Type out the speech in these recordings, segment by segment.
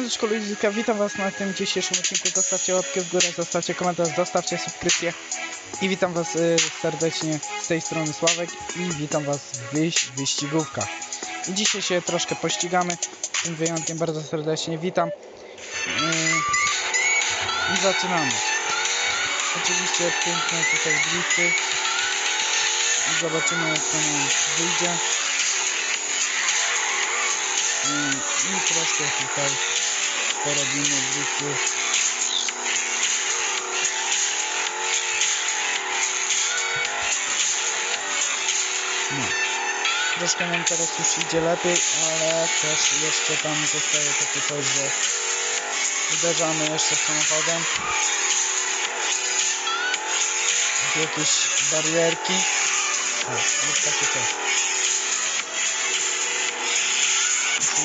Siemaneczko ludziska, witam was na tym dzisiejszym odcinku. Zostawcie łapkę w górę, zostawcie komentarz, zostawcie subskrypcję. I witam was y, serdecznie z tej strony Sławek i witam was w wyś wyścigówkach. I dzisiaj się troszkę pościgamy, tym wyjątkiem bardzo serdecznie witam. Y, I zaczynamy. Oczywiście piękne tutaj drifty. I zobaczymy jak to nam wyjdzie. Mm, I troszkę tutaj porobimy drifty. No. Troszkę nam teraz już idzie lepiej, ale też jeszcze tam zostaje takie coś, że uderzamy jeszcze samochodem w jakieś barierki. O, jest takie coś.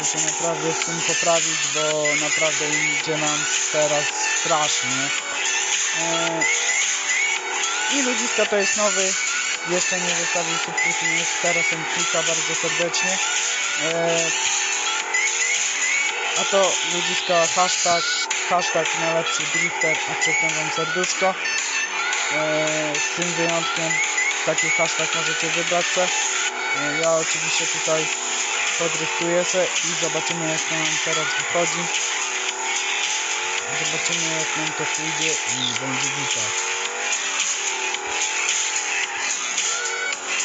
Się naprawdę z tym poprawić, bo naprawdę idzie nam teraz strasznie. Eee, I ludziska to jest nowy. Jeszcze nie zostawił subskrypcji, jest teraz on klika bardzo serdecznie. Eee, a to ludziska hashtag, hashtag najlepszy drifter, a przedtem wam serduszko. Eee, z tym wyjątkiem taki hashtag możecie wybrać ja oczywiście tutaj podryftuję se i zobaczymy jak to nam teraz wychodzi. Zobaczymy jak nam to pójdzie i będzie widać.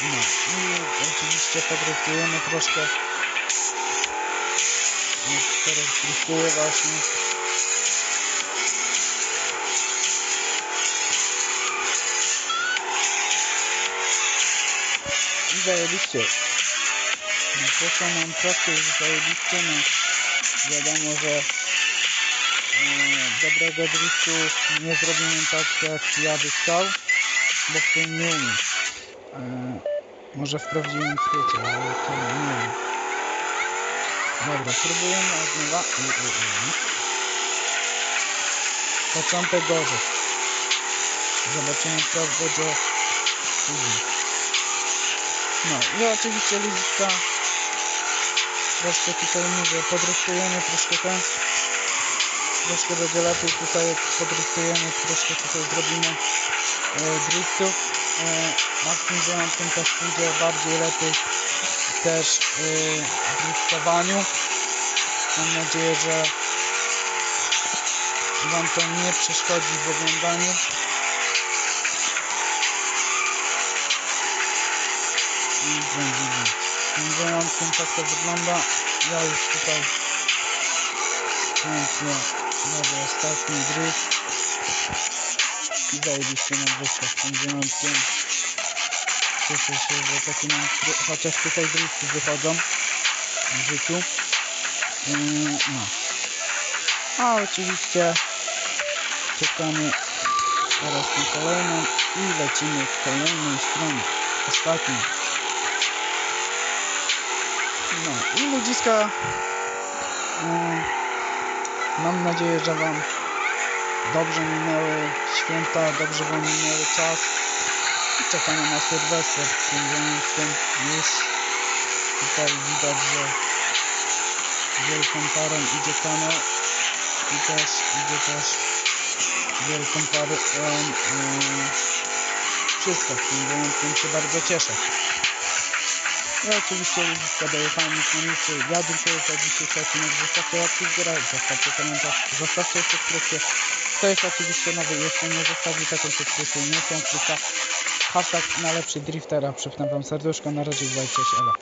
No i oczywiście podryftujemy troszkę. Jak teraz dryftuję właśnie. I zajebiście. No poszło nam troszkę już zajebiście, no wiadomo, że e, dobrego driftu nie zrobimy tak jak ja chciał, bo w tym nie umiem. E, może w prawdziwym świecie, ale to nie wiem. Dobra, próbujemy od nowa. Początek gorzej. Zobaczymy co będzie później. No i oczywiście ludziska troszkę tutaj mówię, podrystujemy troszkę ten troszkę będzie lepiej tutaj jak podrystujemy, troszkę tutaj zrobimy e, driftów e, a w tym wyjątkiem też pójdzie bardziej lepiej też e, w driftowaniu mam nadzieję, że wam to nie przeszkodzi w oglądaniu. I będzie git. Tym wyjątkiem tak to wygląda. Ja już tutaj pięknie robię ostatni drift. I zajebiście nam wyszło z tym wyjątkiem. Cieszę się, że taki nam, chociaż tutaj drifty wychodzą w życiu. Yy, no. A oczywiście czekamy teraz na kolejną i lecimy w kolejną stronę. Ostatnią. No i ludziska mm, mam nadzieję, że wam dobrze minęły święta, dobrze wam minęły czas. I czekamy na Sylwester z tym zajęciem już tutaj widać, że wielką parą idzie kanał i też idzie też wielką parą um, wszystko w tym wyjątkiem się bardzo cieszę ja oczywiście już na miejsce. Ja dziękuję za dzisiejszy odcinek. Zostawcie łapki w górę, zostawcie komentarz, zostawcie subskrypcję. To jest oczywiście nowy, jeśli nie zostawi taką subskrypcję, nie klika. Hashtag najlepszy driftera, przypnę wam serduszko, na razie, cześć, elo.